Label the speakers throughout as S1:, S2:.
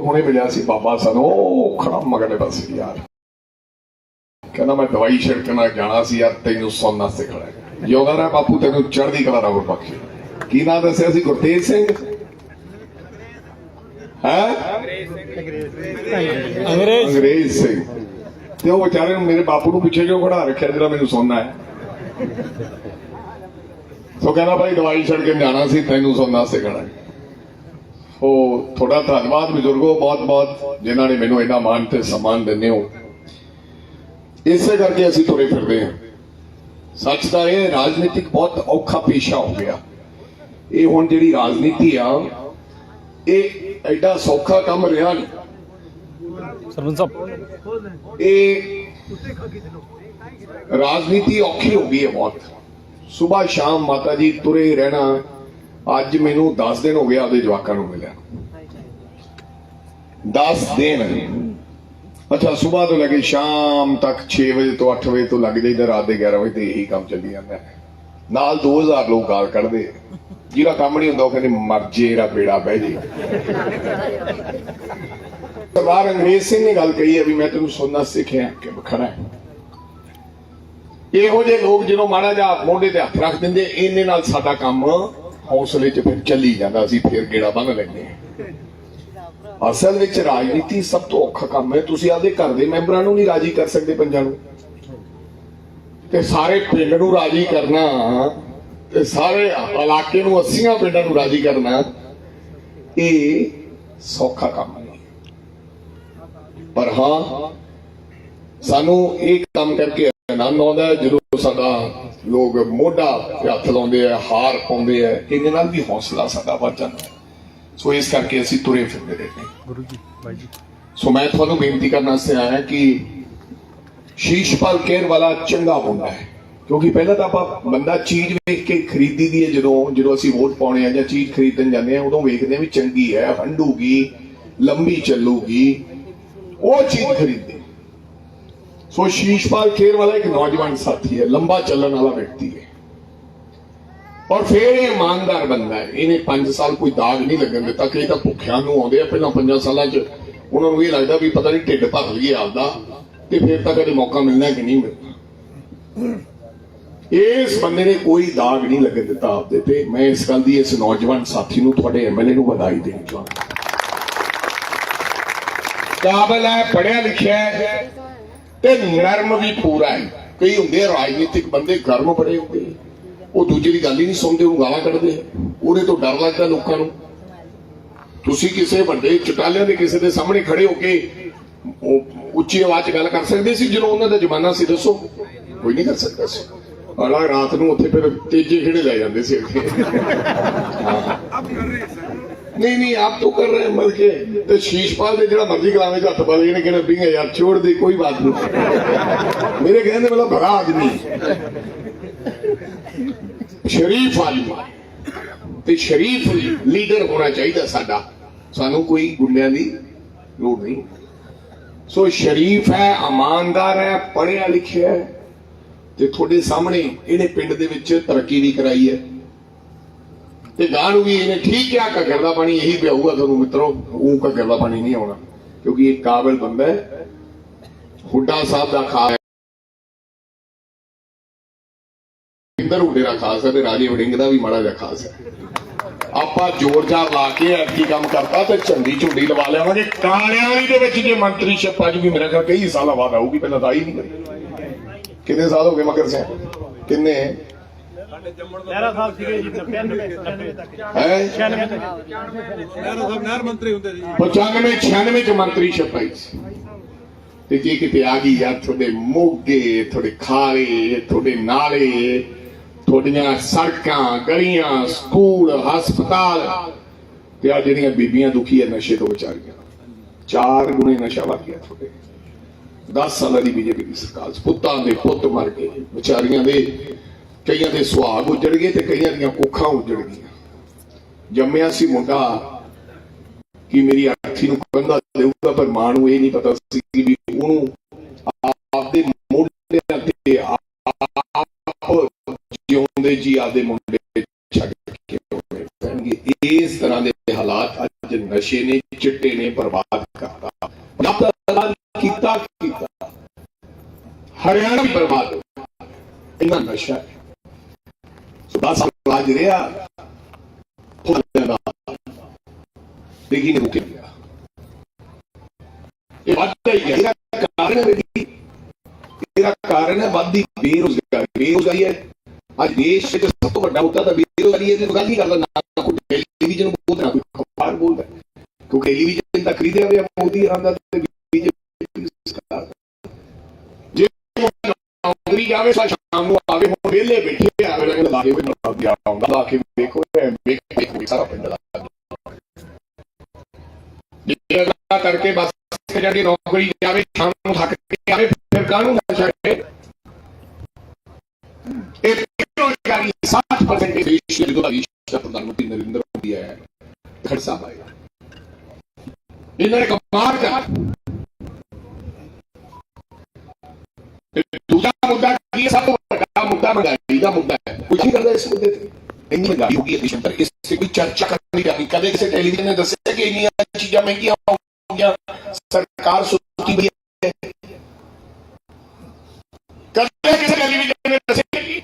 S1: ਹੁਣੇ ਮਿਲਿਆ ਸੀ ਬਾਬਾ ਸਾਨੂੰ ਉਹ ਖੜਾ ਮਗਲੇ ਪਾਸੇ ਯਾਰ ਕਹਿੰਦਾ ਮੈਂ ਦਵਾਈ ਛਿੜਕਣਾ ਜਾਣਾ ਸੀ ਯਾਰ ਤੈਨੂੰ ਸੁਣਨਾ ਸਿਖਣਾ ਯੋਗਾ ਰਾ ਬਾਪੂ ਤੈਨੂੰ ਚੜ੍ਹਦੀ ਕਲਾ ਰੱਬ ਬਖਸ਼ੇ ਕੀ ਨਾਂ ਦੱਸਿਆ ਸੀ? ਗੁਰਤੇਜ ਸਿੰਘ? ਹੈ?
S2: ਅੰਗਰੇਜ਼।
S1: ਅੰਗਰੇਜ਼ ਸਿੰਘ। ਤੇ ਉਹ ਵਿਚਾਰੇ ਨੂੰ ਮੇਰੇ ਬਾਪੂ ਨੂੰ ਪਿੱਛੇ ਕਿਉਂ ਖੜਾ ਰੱਖਿਆ ਜਿਹੜਾ ਮੈਨੂੰ ਸੁਣਨਾ ਹੈ? ਸੋ ਕਹਿੰਦਾ ਭਾਈ ਦਵਾਈ ਛੱਡ ਕੇ ਜਾਣਾ ਸੀ ਤੈਨੂੰ ਸੁਣਨਾ ਸਿਖਣਾ ਉਹ ਤੁਹਾਡਾ ਧੰਨਵਾਦ ਬਜ਼ੁਰਗੋ ਬਹੁਤ ਬਹੁਤ ਜਿਨ੍ਹਾਂ ਨੇ ਮੈਨੂੰ ਇੰਨਾ ਮਾਣ ਤੇ ਸਨਮਾਨ ਦਿੰਦੇ ਹੋ। ਇਸੇ ਕਰਕੇ ਅਸੀਂ ਤੁਰੇ ਫਿਰਦੇ ਹਾਂ। ਸੱਚ ਤਾਂ ਇਹ ਰਾਜਨੀਤਿਕ ਬਹੁਤ ਔਖਾ ਪੇਸ਼ਾ ਹੋ ਗਿਆ। ਇਹ ਹੁਣ ਜਿਹੜੀ ਰਾਜਨੀਤੀ ਆ ਇਹ ਐਡਾ ਸੌਖਾ ਕੰਮ ਰਿਹਾ ਨਹੀਂ।
S2: ਸਰਪੰਚ ਸਾਹਿਬ।
S1: ਇਹ ਰਾਜਨੀਤੀ ਔਖੀ ਹੋ ਗਈ ਹੈ ਬਹੁਤ। ਸਵੇਰ ਸ਼ਾਮ ਮਾਤਾ ਜੀ ਤੁਰੇ ਰਹਿਣਾ ਅੱਜ ਮੈਨੂੰ 10 ਦਿਨ ਹੋ ਗਿਆ ਉਹਦੇ ਜਵਾਕਾਂ ਨੂੰ ਮਿਲਿਆ। 10 ਦਿਨ। ਅੱਛਾ ਸਵੇਰ ਤੋਂ ਲੈ ਕੇ ਸ਼ਾਮ ਤੱਕ 6 ਵਜੇ ਤੋਂ 8 ਵਜੇ ਤੋਂ ਲੱਗ ਜਾਈਦਾ ਰਾਤ ਦੇ 11 ਵਜੇ ਤੇ ਇਹੀ ਕੰਮ ਚੱਲੀ ਜਾਂਦਾ ਹੈ। ਨਾਲ 2000 ਲੋਕ ਗਾਲ ਕੱਢਦੇ ਜਿਹੜਾ ਕੰਮ ਨਹੀਂ ਹੁੰਦਾ, ਉਹ ਕਹਿੰਦੇ ਮਰ ਜੇ ਰਾ ਬੇੜਾ ਬਹਿ ਜੇ। ਸਰਦਾਰ ਅੰਗਰੇਜ਼ ਸਿੰਘ ਨੇ ਗੱਲ ਕਹੀ ਹੈ ਵੀ ਮੈਂ ਤੈਨੂੰ ਸੁਣਨਾ ਸਿੱਖਿਆ ਕਿ ਖੜਾ ਹੈ। ਇਹੋ ਜਿਹੇ ਲੋਕ ਜਦੋਂ ਮਾੜਾ ਜਿਹਾ ਮੋਢੇ ਤੇ ਹੱਥ ਰੱਖ ਦਿੰਦੇ, ਇਹਨੇ ਨਾਲ ਸਾਡਾ ਕੰਮ ਹੌਸਲੇ 'ਚ ਫਿਰ ਚੱਲੀ ਜਾਂਦਾ ਅਸੀਂ ਫਿਰ ਗੇੜਾ ਬੰਨ ਲੈਂਦੇ ਅਸਲ ਵਿੱਚ ਰਾਜਨੀਤੀ ਸਭ ਤੋਂ ਔਖਾ ਕੰਮ ਹੈ। ਤੁਸੀਂ ਆਪਦੇ ਘਰ ਦੇ ਮੈਂਬਰਾਂ ਨੂੰ ਨਹੀਂ ਰਾਜੀ ਕਰ ਸਕਦੇ ਪੰਜਾਂ ਨੂੰ। ਤੇ ਸਾਰੇ ਪਿੰਡ ਨੂੰ ਰਾਜੀ ਕਰਨਾ, ਤੇ ਸਾਰੇ ਇਲਾਕੇ ਨੂੰ 80 ਪਿੰਡਾਂ ਨੂੰ ਰਾਜੀ ਕਰਨਾ, ਇਹ ਸੌਖਾ ਕੰਮ ਨਹੀਂ ਪਰ ਹਾਂ, ਸਾਨੂੰ ਇਹ ਕੰਮ ਕਰਕੇ ਆਨੰਦ ਆਉਂਦਾ ਜਦੋਂ ਸਾਡਾ ਲੋਕ ਮੋਢਾ ਤੇ ਹੱਥ ਲਾਉਂਦੇ ਆ ਹਾਰ ਪਾਉਂਦੇ ਆ ਇਹਦੇ ਨਾਲ ਵੀ ਹੌਸਲਾ ਸਾਡਾ ਵੱਧ ਜਾਂਦਾ। ਸੋ ਇਸ ਕਰਕੇ ਅਸੀਂ ਤੁਰੇ ਫਿਰਦੇ ਰਹਿੰਦੇ
S2: ਗੁਰੂ ਜੀ ਬਾਈ ਜੀ।
S1: ਸੋ ਮੈਂ ਤੁਹਾਨੂੰ ਬੇਨਤੀ ਕਰਨਾ ਸੇ ਆਇਆ ਕਿ ਸ਼ੀਸ਼ਪਾਲ ਕੇਰ ਵਾਲਾ ਚੰਗਾ ਮੁੰਡਾ ਹੈ। ਕਿਉਂਕਿ ਪਹਿਲਾਂ ਤਾਂ ਆਪਾਂ ਬੰਦਾ ਚੀਜ਼ ਵੇਖ ਕੇ ਖਰੀਦੀ ਦੀ ਹੈ ਜਦੋਂ ਜਦੋਂ ਅਸੀਂ ਵੋਟ ਪਾਉਣੇ ਆ ਜਾਂ ਚੀਜ਼ ਖਰੀਦਣ ਜਾਂਦੇ ਆ ਉਦੋਂ ਵੇਖਦੇ ਆ ਵੀ ਚੰਗੀ ਹੈ ਹੰਡੂਗੀ ਲੰਬੀ ਚੱਲੂਗੀ ਉਹ ਚੀਜ਼ ਖਰੀਦੇ ਸੋ ਸ਼ੀਸ਼ਪਾਲ ਕੇਰ ਵਾਲਾ ਇੱਕ ਨੌਜਵਾਨ ਸਾਥੀ ਹੈ, ਲੰਬਾ ਚੱਲਣ ਵਾਲਾ ਵਿਅਕਤੀ ਹੈ। ਔਰ ਫਿਰ ਇਹ ਇਮਾਨਦਾਰ ਬੰਦਾ ਹੈ। ਇਹਨੇ 5 ਸਾਲ ਕੋਈ ਦਾਗ ਨਹੀਂ ਲੱਗਣ ਦਿੱਤਾ, ਕਈ ਤਾਂ ਭੁੱਖਿਆਂ ਨੂੰ ਆਉਂਦੇ ਆ, ਪਹਿਲਾਂ 5 ਸਾਲਾਂ 'ਚ ਉਹਨਾਂ ਨੂੰ ਇਹ ਲੱਗਦਾ ਵੀ ਪਤਾ ਨਹੀਂ ਢਿੱਡ ਭਰ ਲਈਏ ਆਪਦਾ, ਤੇ ਫਿਰ ਤਾਂ ਕਦੇ ਮੌਕਾ ਮਿਲਣਾ ਕਿ ਨਹੀਂ ਮਿਲਣਾ। ਇਸ ਬੰਦੇ ਨੇ ਕੋਈ ਦਾਗ ਨਹੀਂ ਲੱਗਣ ਦਿੱਤਾ ਆਪਦੇ ਤੇ। ਮੈਂ ਇਸ ਗੱਲ ਦੀ ਇਸ ਨੌਜਵਾਨ ਸਾਥੀ ਨੂੰ, ਤੁਹਾਡੇ ਐਮਐਲਏ ਨੂੰ ਵਧਾਈ ਦੇਣੀ ਚਾਹੁੰਦਾ ਕਾਬਲ ਹੈ ਪੜਿਆ ਲਿਖਿਆ ਹੈ। ਤੇ ਨਰਮ ਵੀ ਪੂਰਾ ਹੈ। ਕਈ ਹੁੰਦੇ ਰਾਜਨੀਤਿਕ ਬੰਦੇ ਗਰਮ ਬੜੇ ਹੁੰਦੇ ਉਹ ਦੂਜੇ ਦੀ ਗੱਲ ਹੀ ਨਹੀਂ ਸੁਣਦੇ, ਉਹ ਗਾਲਾਂ ਕੱਢਦੇ ਉਹਦੇ ਤੋਂ ਡਰ ਲੱਗਦਾ ਲੋਕਾਂ ਨੂੰ। ਤੁਸੀਂ ਕਿਸੇ ਵੱਡੇ ਚਟਾਲਿਆਂ ਦੇ ਕਿਸੇ ਦੇ ਸਾਹਮਣੇ ਖੜੇ ਹੋ ਕੇ ਉੱਚੀ ਆਵਾਜ਼ 'ਚ ਗੱਲ ਕਰ ਸਕਦੇ ਸੀ? ਜਦੋਂ ਉਹਨਾਂ ਦਾ ਜ਼ਮਾਨਾ ਸੀ, ਦੱਸੋ। ਕੋਈ ਨਹੀਂ ਕਰ ਸਕਦਾ ਸੀ। ਅਲਾ ਰਾਤ ਨੂੰ ਉੱਥੇ ਫਿਰ ਤੇਜੇ ਖੇੜੇ ਲੈ ਜਾਂਦੇ ਸੀ ਅੱਗੇ। नहीं नहीं आप तो कर रहे हैं मर के तो शीशपाल ने जरा मर्जी कलावे का हथ पा लेने कहना भी यार छोड़ दे कोई बात नहीं मेरे कहने वाला बड़ा आदमी शरीफ आदमी ਤੇ ਸ਼ਰੀਫ ਲੀਡਰ ਹੋਣਾ ਚਾਹੀਦਾ ਸਾਡਾ ਸਾਨੂੰ ਕੋਈ ਗੁੰਡਿਆਂ ਦੀ ਲੋੜ ਨਹੀਂ ਸੋ ਸ਼ਰੀਫ ਹੈ ਇਮਾਨਦਾਰ ਹੈ ਪੜ੍ਹਿਆ ਲਿਖਿਆ ਹੈ ਤੇ ਤੁਹਾਡੇ ਸਾਹਮਣੇ ਇਹਨੇ ਪਿੰਡ ਦੇ ਵਿੱਚ ਤਰੱਕੀ ਵੀ ਕਰਾਈ ਹੈ ਤੇ ਗਾਂ ਵੀ ਇਹਨੇ ਠੀਕ ਕਿਹਾ ਘੱਗਰ ਦਾ ਪਾਣੀ ਇਹੀ ਪਿਆਊਗਾ ਤੁਹਾਨੂੰ ਮਿੱਤਰੋ ਉਹ ਘੱਗਰ ਦਾ ਪਾਣੀ ਨਹੀਂ ਆਉਣਾ, ਕਿਉਂਕਿ ਇਹ ਕਾਬਿਲ ਬੰਦਾ ਹੈ। ਹੁੱਡਾ ਸਾਹਿਬ ਦਾ ਖਾਸ ਇੰਦਰ ਹੁੱਡੇ ਦਾ ਖਾਸ ਹੈ ਤੇ ਰਾਜੇ ਵੜਿੰਗ ਦਾ ਵੀ ਮਾੜਾ ਜਿਹਾ ਖਾਸ ਹੈ। ਆਪਾਂ ਜ਼ੋਰ ਜ਼ਾਰ ਲਾ ਕੇ ਐਤਕੀ ਕੰਮ ਕਰਤਾ ਤੇ ਝੰਡੀ ਝੁੰਡੀ ਲਵਾ ਲਿਆਵਾਂਗੇ। ਕਾਲਿਆਣੀ ਦੇ ਵਿੱਚ ਜੇ ਮੰਤਰੀਸ਼ਿਪ ਅੱਜ ਵੀ ਮੇਰਾ ਖਿਆਲ ਕਈ ਸਾਲਾਂ ਬਾਅਦ ਆਊਗੀ, ਪਹਿਲਾਂ ਤਾਂ ਆਈ ਨਹੀਂ ਕਿੰਨੇ ਸਾਲ ਹੋ ਗਏ ਮਗਰ ਸਿੰਘ ਕਿੰਨੇ?
S2: 11 ਸਾਲ ਸੀਗੇ ਜੀ 95 95 ਤੱਕ
S1: ਹੈ?
S2: 96 ਤੱਕ
S3: ਸਾਹਿਬ ਨਹਿਰ ਮੰਤਰੀ ਹੁੰਦੇ ਸੀ
S1: 95 96 ਚ ਮੰਤਰੀ ਛਪਾਈ ਸੀ। ਤੇ ਜੇ ਕਿਤੇ ਆ ਗਈ ਯਾਰ ਤੁਹਾਡੇ ਮੋਗੇ ਤੁਹਾਡੇ ਖਾਲੇ ਤੁਹਾਡੇ ਨਾਲੇ ਤੁਹਾਡੀਆਂ ਸੜਕਾਂ ਗਲੀਆਂ ਸਕੂਲ ਹਸਪਤਾਲ ਤੇ ਆ ਜਿਹੜੀਆਂ ਬੀਬੀਆਂ ਦੁਖੀ ਐ ਨਸ਼ੇ ਤੋਂ ਵਿਚਾਰੀਆਂ ਚਾਰ ਗੁਣੇ ਨਸ਼ਾ ਵੱਧ ਗਿਆ ਤੁਹਾਡੇ। 10 ਸਾਲਾਂ ਦੀ ਬੀਜੇਪੀ ਦੀ ਸਰਕਾਰ 'ਚ ਪੁੱਤਾਂ ਦੇ ਪੁੱਤ ਮਰ ਗਏ ਵਿਚਾਰੀਆਂ ਦੇ ਕਈਆਂ ਦੇ ਸੁਹਾਗ ਉਜੜ ਗਏ ਤੇ ਕਈਆਂ ਦੀਆਂ ਕੁੱਖਾਂ ਉਜੜ ਗਈਆਂ ਜੰਮਿਆ ਸੀ ਮੁੰਡਾ ਕਿ ਮੇਰੀ ਅੱਖੀ ਨੂੰ ਕੰਦਾ ਦੇਊਗਾ, ਪਰ ਮਾਂ ਨੂੰ ਇਹ ਨਹੀਂ ਪਤਾ ਸੀ ਕਿ ਵੀ ਉਹਨੂੰ ਆਪਦੇ ਮੋਢਿਆਂ ਤੇ ਆਪ ਜਿਉਂਦੇ ਜੀ, ਆਪਦੇ ਮੁੰਡੇ ਛੱਡ ਕੇ ਆਉਣੇ ਇਸ ਤਰ੍ਹਾਂ ਦੇ ਹਾਲਾਤ ਅੱਜ ਨਸ਼ੇ ਨੇ, ਚਿੱਟੇ ਨੇ ਬਰਬਾਦ ਕਰਤਾ। ਪੰਜਾਬ ਕੀਤਾ ਕੀਤਾ। ਹਰਿਆਣਾ ਵੀ ਬਰਬਾਦ ਹੋ ਨਸ਼ਾ ਹੈ ਰਿਹਾ। ਲੇਕਿਨ ਰੁਕ ਗਿਆ ਇਹ ਵੱਧਦਾ ਹੀ ਗਿਆ ਇਹਦਾ ਕਾਰਨ ਹੈ ਜੀ ਇਹਦਾ ਕਾਰਨ ਹੈ ਵੱਧਦੀ ਬੇਰੁਜ਼ਗਾਰੀ। ਬੇਰੁਜ਼ਗਾਰੀ ਹੈ। ਅੱਜ ਦੇਸ਼ ਵਿੱਚ ਸਭ ਤੋਂ ਵੱਡਾ ਮੁੱਦਾ ਤਾਂ ਬੇਰੁਜ਼ਗਾਰੀ ਹੈ। ਤੇ ਗੱਲ ਨਹੀਂ ਕਰਦਾ ਨਾ ਕੋਈ ਟੈਲੀਵਿਜ਼ਨ ਬੋਲਦਾ, ਨਾ ਕੋਈ ਅਖਬਾਰ ਬੋਲਦਾ। ਕਿਉਂਕਿ ਟੈਲੀਵਿਜ਼ਨ ਤਾਂ ਖਰੀਦਿਆ ਹੋਇਆ ਮੋਦੀ ਆਂਦਾ ਤੇ ਬੀਜੇਪੀ ਸਰਕਾਰ ਜੇ ਨੌਕਰੀ ਜਾਵੇ ਸਾ ਸ਼ਾਮ ਨੂੰ ਆਵੇ ਵਿਹਲੇ ਬੈਠੇ ਆਵੇ ਲੱਗਦਾ ਲਾ ਕੇ ਵੀ ਨੌਕਰੀ ਆਉਂਦਾ, ਲਾ ਕੇ ਵੇਖੋ ਇਹ ਵੇਖ ਵੇਖ ਸਾਰਾ ਪਿੰਡ ਦਾ ਜੇ ਕਰਕੇ ਬਸ ਜਿਹੜੀ ਨੌਕਰੀ ਜਾਵੇ ਸ਼ਾਮ ਨੂੰ ਥੱਕ ਕੇ ਆਵੇ, ਫਿਰ ਕਾਹਨੂੰ ਨਸ਼ਾ ਹੈ ਇਹ ਬੇਰੁਜ਼ਗਾਰੀ 60% ਦੇਸ਼ ਜਦੋਂ ਦੇਸ਼ ਦਾ ਪ੍ਰਧਾਨ ਮੰਤਰੀ ਨਰਿੰਦਰ ਮੋਦੀ ਆਇਆ, ਖੜਸਾ ਪਾਏਗਾ ਇਹਨਾਂ ਨੇ ਕਮਾਲ ਕਰ ਦਾ ਮੁੱਦਾ ਹੈ ਕੁਝ ਨਹੀਂ ਕਰਦਾ ਇਸ ਮੁੱਦੇ ਤੇ ਇੰਨੀ ਮਹਿੰਗਾਈ ਹੋ ਗਈ ਹੈ ਦੇਸ਼ ਅੰਦਰ ਇਸ ਤੇ ਕੋਈ ਚਰਚਾ ਕਰਨੀ ਨਹੀਂ ਕਦੇ ਕਿਸੇ ਟੈਲੀਵਿਜ਼ਨ ਨੇ ਦੱਸਿਆ ਕਿ ਇੰਨੀਆਂ ਚੀਜ਼ਾਂ ਮਹਿੰਗੀਆਂ ਹੋ ਗਈਆਂ ਸਰਕਾਰ ਸੁੱਤੀ ਪਈ ਹੈ ਕਦੇ ਕਿਸੇ ਟੈਲੀਵਿਜ਼ਨ ਨੇ ਦੱਸਿਆ ਕਿ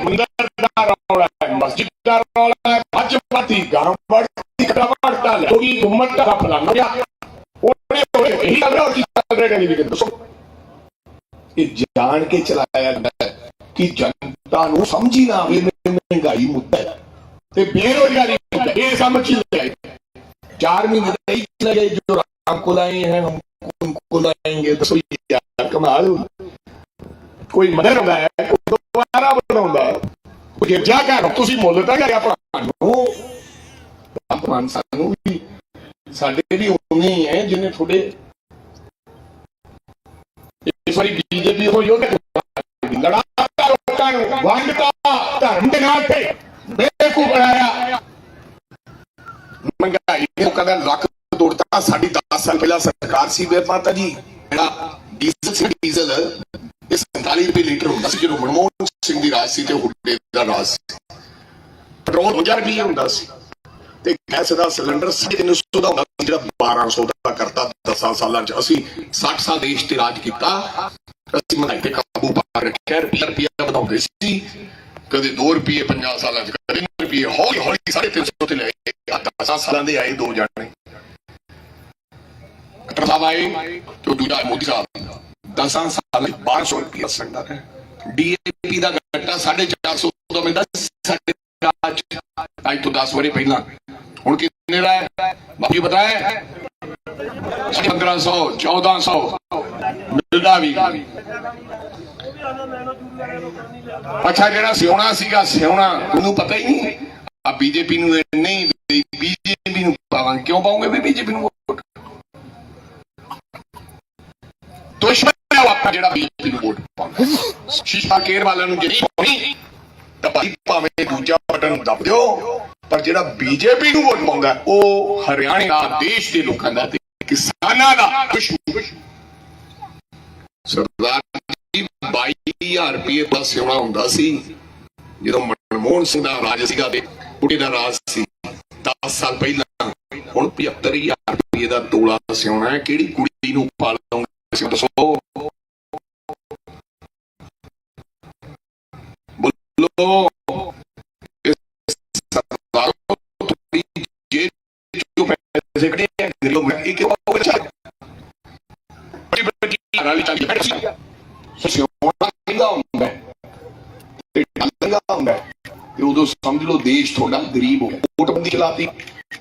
S1: ਮੰਦਰ ਦਾ ਰੌਲਾ ਹੈ ਮਸਜਿਦ ਦਾ ਰੌਲਾ ਹੈ ਅੱਜ ਬਾਤੀ ਗਾਂ ਵੜਤੀ ਕੜਾ ਵੜਤਾ ਗੁੰਮਤ ਦਾ ਫਲਾਣਾ ਗਿਆ ਉਹਨੇ ਹੋਏ ਇਹੀ ਗੱਲ ਹੋਰ ਕੀ ਚੱਲ ਰਿਹਾ ਟੈਲੀਵਿਜ਼ਨ ਦੱਸੋ ਇਹ ਜਾਣ ਕੇ ਚਲਾਇਆ ਜਾਂਦਾ ਹੈ ਕਿ ਜਨਤਾ ਨੂੰ ਸਮਝ ਹੀ ਨਾ ਆਵੇ ਵੀ ਮਹਿੰਗਾਈ ਮੁੱਦਾ ਹੈ ਤੇ ਬੇਰੋਜ਼ਗਾਰੀ ਮੁੱਦਾ ਹੈ। ਇਹ ਸਮਝ ਹੀ ਲੈ चार महीने तो यही लगे जो राम को लाए हैं हम उनको लाएंगे दसो यार कमाल ਕੋਈ ਮਦਰ ਹੁੰਦਾ ਹੈ ਕੋਈ ਦੁਬਾਰਾ ਬਣਾਉਂਦਾ ਹੈ ਕੋਈ ਗਿਰਜਾ ਘਰ ਤੁਸੀਂ ਮੁੱਲ ਤਾਂ ਕਰਿਆ ਤੁਹਾਨੂੰ ਆਪਮਾਨ ਸਾਨੂੰ ਵੀ ਸਾਡੇ ਵੀ ਉਨੇ ਹੀ ਹੈ ਜਿਹਨੇ ਤੁਹਾਡੇ ਇਸ ਵਾਰੀ ਬੀਜੇਪੀ ਹੋ ਯੋਗ ਲੜਾਤਾ ਲੋਕਾਂ ਨੂੰ ਵੰਡਤਾ ਧਰਮ ਦੇ ਨਾਲ ਤੇ ਬੇਕੂ ਬਣਾਇਆ ਮਹਿੰਗਾਈ ਨੇ ਲੋਕਾਂ ਦਾ ਤੋੜਤਾ ਸਾਡੀ 10 ਸਾਲ ਪਹਿਲਾਂ ਸਰਕਾਰ ਸੀ ਵੇ ਮਾਤਾ ਜੀ ਜਿਹੜਾ ਡੀਜ਼ਲ ਸੀ ਡੀਜ਼ਲ ਇਹ 47 ਰੁਪਏ ਲੀਟਰ ਹੁੰਦਾ ਸੀ ਜਦੋਂ ਮਨਮੋਹਨ ਸਿੰਘ ਦੀ ਰਾਜ ਸੀ ਤੇ ਹੁੱਡੇ ਦਾ ਰਾਜ ਸੀ ਪੈਟਰੋਲ 50 ਰੁਪਏ ਹੁੰਦਾ ਸੀ ਤੇ ਗੈਸ ਦਾ ਸਿਲੰਡਰ 350 ਦਾ ਹੁੰਦਾ ਸੀ ਜਿਹੜਾ 1200 ਦਾ ਕਰਤਾ 10 ਸਾਲਾਂ ਚ ਅਸੀਂ 60 ਸਾਲ ਦੇਸ਼ ਤੇ ਰਾਜ ਕੀਤਾ ਅਸੀਂ ਮਹਿੰਗਾਈ ਤੇ ਰੱਖਿਆ ਰੁਪਿਆ ਰੁਪਿਆ ਵਧਾਉਂਦੇ ਸੀ। ਕਦੇ 2 ਰੁਪਏ 50 ਸਾਲਾਂ ਚ, ਕਦੇ 3 ਰੁਪਏ, ਹੌਲੀ ਹੌਲੀ 350 ਤੇ ਲੈ ਕੇ 10 ਸਾਲਾਂ ਦੇ ਆਏ ਦੋ ਜਾਣੇ। ਖੱਟਰ ਸਾਹਿਬ ਆਏ ਤੇ ਦੂਜਾ ਮੋਦੀ ਸਾਹਿਬ। 10 ਸਾਲਾਂ 1200 ਰੁਪਏ ਸਕਦਾ ਹੈ। ਡੀਏਪੀ ਦਾ ਘੱਟਾ 450 ਦਾ ਮਿਲਦਾ ਸਾਡੇ ਅੱਜ ਤੋਂ 10 ਵਰੇ ਪਹਿਲਾਂ। ਹੁਣ ਕਿੰਨੇ ਦਾ ਹੈ? ਬਾਕੀ ਪਤਾ ਹੈ? 1500 1400 ਮਿਲਦਾ ਵੀ। ਅੱਛਾ, ਜਿਹੜਾ ਸਿਉਣਾ ਸੀਗਾ, ਸਿਉਣਾ, ਉਹਨੂੰ ਪਤਾ ਹੀ ਨਹੀਂ। ਆ ਬੀਜੇਪੀ ਨੂੰ ਨਹੀਂ ਬੀਜੇਪੀ ਨੂੰ ਪਾਵਾਂਗੇ। ਕਿਉਂ ਪਾਉਂਗੇ ਵੀ ਬੀਜੇਪੀ ਨੂੰ ਵੋਟ? ਦੁਸ਼ਮਣ ਹੈ ਆਪਣਾ ਜਿਹੜਾ ਬੀਜੇਪੀ ਨੂੰ ਵੋਟ ਪਾਉਂਦਾ। ਸ਼ੀਸ਼ਾ ਕੇਰ ਵਾਲਿਆਂ ਨੂੰ ਜਿਹੜੀ ਹੋਣੀ ਤਾਂ ਭਾਈ ਭਾਵੇਂ ਦੂਜਾ ਬਟਨ ਦਬ ਦਿਓ, ਪਰ ਜਿਹੜਾ ਬੀਜੇਪੀ ਨੂੰ ਵੋਟ ਪਾਉਂਦਾ, ਉਹ ਹਰਿਆਣੇ ਦਾ, ਦੇਸ਼ ਦੇ ਲੋਕਾਂ ਦਾ ਤੇ ਕਿਸਾਨਾਂ ਦਾ ਦੁਸ਼ਮਣ ਸਰਦਾਰ 22000 ਰੁਪਏ ਦਾ ਸਿਉਣਾ ਹੁੰਦਾ ਸੀ। ਜਦੋਂ ਮਨਮੋਹਨ ਸਿੰਘ ਦਾ ਰਾਜ ਸੀਗਾ ਤੇ ਬੁੱਢੇ ਦਾ ਰਾਜ ਸੀ। 10 ਸਾਲ ਪਹਿਲਾਂ ਹੁਣ 75000 ਰੁਪਏ ਦਾ ਤੋਲਾ ਸਿਉਣਾ ਹੈ। ਕਿਹੜੀ ਕੁੜੀ ਨੂੰ ਪਾਲੋਗੇ ਸੀ ਦੱਸੋ। ਬੋਲੋ। ਸਰਦਾਰ ਤੋਂ ਤੁਹਾਡੀ ਜੇਬ ਪੈਸੇ ਕੱਢੇ ਗਰੀਬ ਮੈਂ ਇਹ ਕਿਉਂ ਹੋਵੇ ਚੱਲ ਬੜੀ ਬੜੀ ਵਾਲੀ ਚਾਲੀ ਬੈਠ ਸੀ ਸਿਉਣਾ ਮਹਿੰਗਾ ਹੁੰਦਾ ਹੈ ਤੇ ਹੁੰਦਾ ਤੇ ਉਦੋਂ ਸਮਝ ਲਓ ਦੇਸ਼ ਤੁਹਾਡਾ ਗਰੀਬ ਹੋ ਗਿਆ ਨੋਟਬੰਦੀ ਚਲਾਤੀ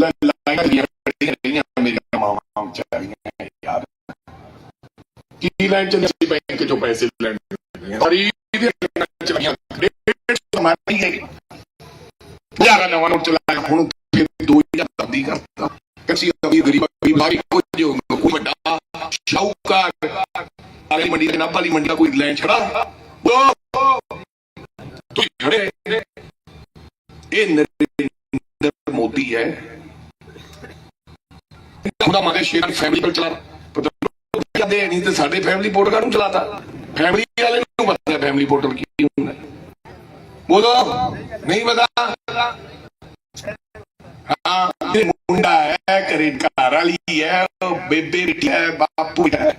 S1: ਲਾਈਨਾਂ ਦੀਆਂ ਰਹੀਆਂ ਮੇਰੀਆਂ ਮਾਵਾਂ ਵਿਚਾਰੀਆਂ ਯਾਰ। ਕੀ ਲੈਣ ਚੱਲੇ ਬੈਂਕ ਚੋਂ ਪੈਸੇ ਲੈਣ? ਔਰ ਇਹਦੇ ਲਾਈਨਾਂ ਡੇਢ ਮਾਰੀ ਗਈ ਹਜ਼ਾਰਾਂ ਨਵਾਂ ਨੋਟ ਚਲਾਇਆ, ਹੁਣ ਫਿਰ 2000 ਬੰਦੀ ਕਰਤਾ। ਕਿਸੇ ਅਮੀਰ ਗਰੀਬ ਵੀ ਬਾਰੀ ਕੋਈ ਕੋਈ ਵੱਡਾ ਸ਼ੌਕਾਰ ਵਾਲੀ ਮੰਡੀ ਦੇ ਨਾਭਾ ਮੰਡੀ ਕੋਈ ਲੈਣ ਛੜਾ। ਉਹ ਤੂੰ ਖੜੇ ਇਹ ਨਰਿੰਦਰ ਮੋਦੀ ਹੈ। ਉਹਦਾ ਮਾਦੇ ਸ਼ੇਰ ਫੈਮਿਲੀ ਕੋਲ ਚਲਾ ਪਤਾ ਕਹਿੰਦੇ ਨਹੀਂ ਤੇ ਸਾਡੇ ਫੈਮਿਲੀ ਪੋਰਟਲ ਨੂੰ ਚਲਾਤਾ ਫੈਮਿਲੀ ਵਾਲੇ ਨੂੰ ਪਤਾ ਫੈਮਿਲੀ ਪੋਰਟਲ ਕੀ ਹੁੰਦਾ ਬੋਲੋ, ਨਹੀਂ ਪਤਾ? ਹਾਂ, ਇਹ ਮੁੰਡਾ ਹੈ ਹੈ ਘਰੇ ਘਰ ਵਾਲੀ ਹੈ ਬੇਬੇ ਬੈਠੀ ਹੈ, ਬਾਪੂ ਹੈ।